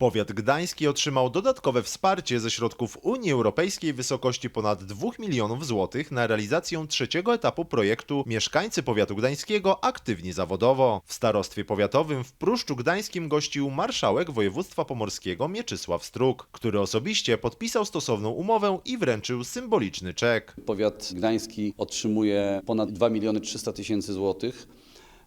Powiat gdański otrzymał dodatkowe wsparcie ze środków Unii Europejskiej w wysokości ponad 2 milionów złotych na realizację trzeciego etapu projektu Mieszkańcy Powiatu Gdańskiego aktywni zawodowo. W starostwie powiatowym w Pruszczu Gdańskim gościł marszałek województwa pomorskiego Mieczysław Struk, który osobiście podpisał stosowną umowę i wręczył symboliczny czek. Powiat gdański otrzymuje ponad 2 miliony 300 tysięcy złotych.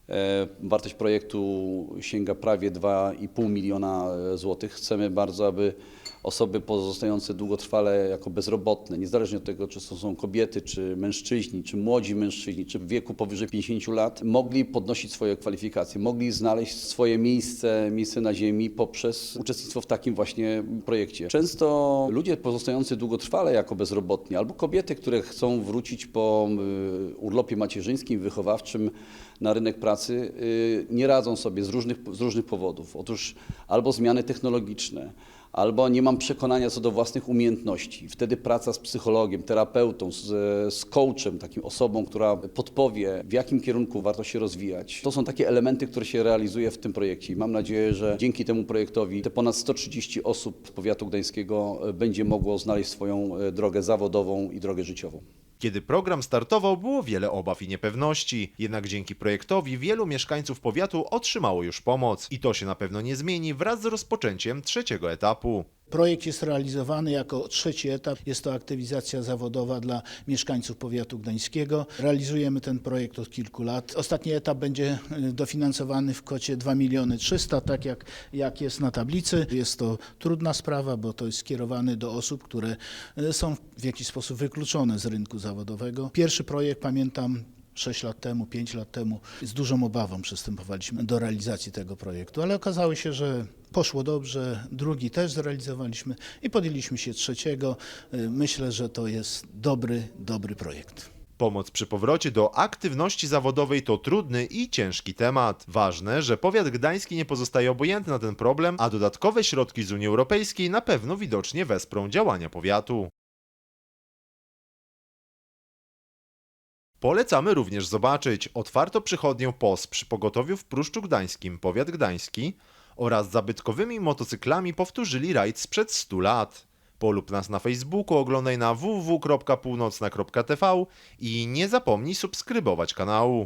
E, Wartość projektu sięga prawie 2,5 miliona e, złotych. Chcemy bardzo, aby osoby pozostające długotrwale jako bezrobotne, niezależnie od tego, czy to są kobiety, czy mężczyźni, czy młodzi mężczyźni, czy w wieku powyżej 50 lat, mogli podnosić swoje kwalifikacje, mogli znaleźć swoje miejsce, miejsce na ziemi poprzez uczestnictwo w takim właśnie projekcie. Często ludzie pozostający długotrwale jako bezrobotni, albo kobiety, które chcą wrócić po y, urlopie macierzyńskim, wychowawczym na rynek pracy, y, nie radzą sobie z różnych, z różnych powodów. Otóż albo zmiany technologiczne, albo nie mam przekonania co do własnych umiejętności. Wtedy praca z psychologiem, terapeutą, z, z coachem, takim osobą, która podpowie, w jakim kierunku warto się rozwijać. To są takie elementy, które się realizuje w tym projekcie. I mam nadzieję, że dzięki temu projektowi te ponad 130 osób z powiatu gdańskiego e, będzie mogło znaleźć swoją e, drogę zawodową i drogę życiową. Kiedy program startował, było wiele obaw i niepewności. Jednak dzięki projektowi wielu mieszkańców powiatu otrzymało już pomoc. I to się na pewno nie zmieni wraz z rozpoczęciem trzeciego etapu. Projekt jest realizowany jako trzeci etap. Jest to aktywizacja zawodowa dla mieszkańców powiatu gdańskiego. Realizujemy ten projekt od kilku lat. Ostatni etap będzie y, dofinansowany w kwocie 2 miliony 300, tak jak, jak jest na tablicy. Jest to trudna sprawa, bo to jest skierowane do osób, które y, są w jakiś sposób wykluczone z rynku zawodowego. Pierwszy projekt pamiętam 6 lat temu, 5 lat temu z dużą obawą przystępowaliśmy do realizacji tego projektu, ale okazało się, że poszło dobrze. Drugi też zrealizowaliśmy i podjęliśmy się trzeciego. Y, Myślę, że to jest dobry, dobry projekt. Pomoc przy powrocie do aktywności zawodowej to trudny i ciężki temat. Ważne, że powiat gdański nie pozostaje obojętny na ten problem, a dodatkowe środki z Unii Europejskiej na pewno widocznie wesprą działania powiatu. Polecamy również zobaczyć otwarto przychodnię POS przy pogotowiu w Pruszczu Gdańskim, powiat gdański oraz zabytkowymi motocyklami powtórzyli rajd sprzed 100 lat. Polub nas na Facebooku, oglądaj na www.północna.tv i nie zapomnij subskrybować kanału.